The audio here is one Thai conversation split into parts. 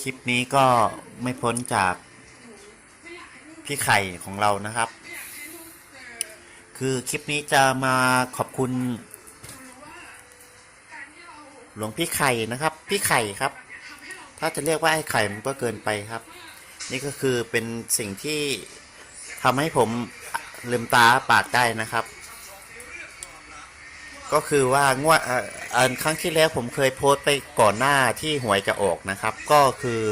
คลิปนี้ก็ไม่พ้นจากพี่ไข่ของเรานะครับ คือคลิปนี้จะมาขอบคุณ หลวงพี่ไข่นะครับ พี่ไข่ครับ ถ้าจะเรียกว่าไอ้ไข่มันก็เกินไปครับ นี่ก็คือเป็นสิ่งที่ทำให้ผมลืมตาอ้าปากได้นะครับ ก็คือว่างวดอันครั้งที่แล้วผมเคยโพสต์ไปก่อนหน้าที่หวยจะออกนะครับ ก็คือ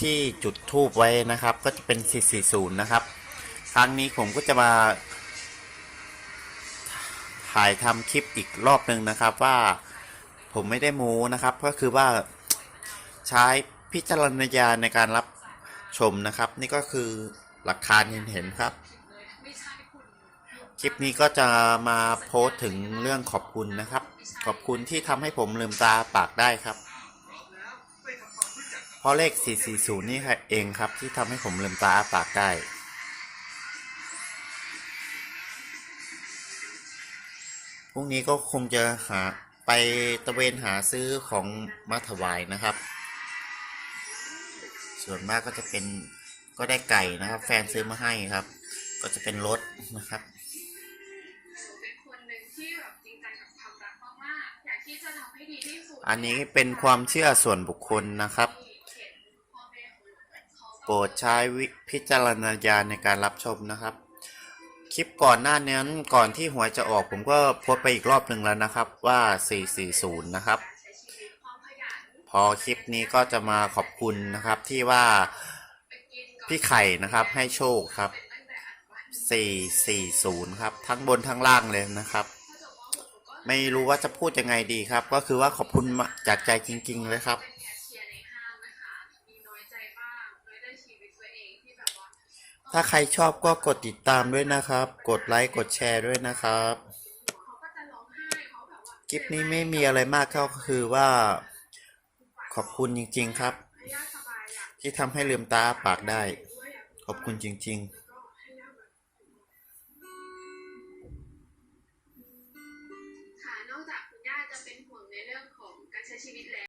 ที่จุดทูบไว้นะครับ ก็จะเป็น 440 นะครับ ครั้งนี้ผมก็จะมาถ่ายทำคลิปอีกรอบหนึ่งนะครับ ว่าผมไม่ได้โมูนะครับ ก็คือว่าใช้พิจารณญาณในการรับชมนะครับ นี่ก็คือหลักฐานเห็นๆครับ คลิปนี้ก็จะมาโพสถึงเรื่องขอบคุณนะครับ ขอบคุณที่ทำให้ผมลืมตาปากได้ครับ เพราะเลข 440 นี่เองครับ ที่ทำให้ผมลืมตาปากได้พรุ่งนี้ก็คงจะหาไปตะเวนหาซื้อของมาถวายนะครับ ส่วนมากก็จะเป็นก็ได้ไก่นะครับ แฟนซื้อมาให้ครับ ก็จะเป็นรถนะครับ อันนี้เป็นความเชื่อส่วนบุคคลนะครับ โปรดใช้พิจารณญาณในการรับชมนะครับ คลิปก่อนหน้านั้นก่อนที่หวยจะออกผมก็โพสไปอีกรอบหนึ่งแล้วนะครับว่า 440 นะครับ พอคลิปนี้ก็จะมาขอบคุณนะครับที่ว่าพี่ไข่นะครับให้โชคครับ 440 ครับ ทั้งบนทั้งล่างเลยนะครับ ไม่รู้ว่าจะพูดยังไงดีครับ ก็คือว่าขอบคุณจากใจจริง ๆ เลยครับถ้าใครชอบก็กดติดตามด้วยนะครับ กดไลค์กดแชร์ด้วยนะครับ คลิปนี้ไม่มีอะไรมากเท่าก็คือว่า ขอบคุณจริง ๆ ครับ ที่ทำให้ลืมตาปากได้ ขอบคุณจริง ๆ ชีวิตแล้ว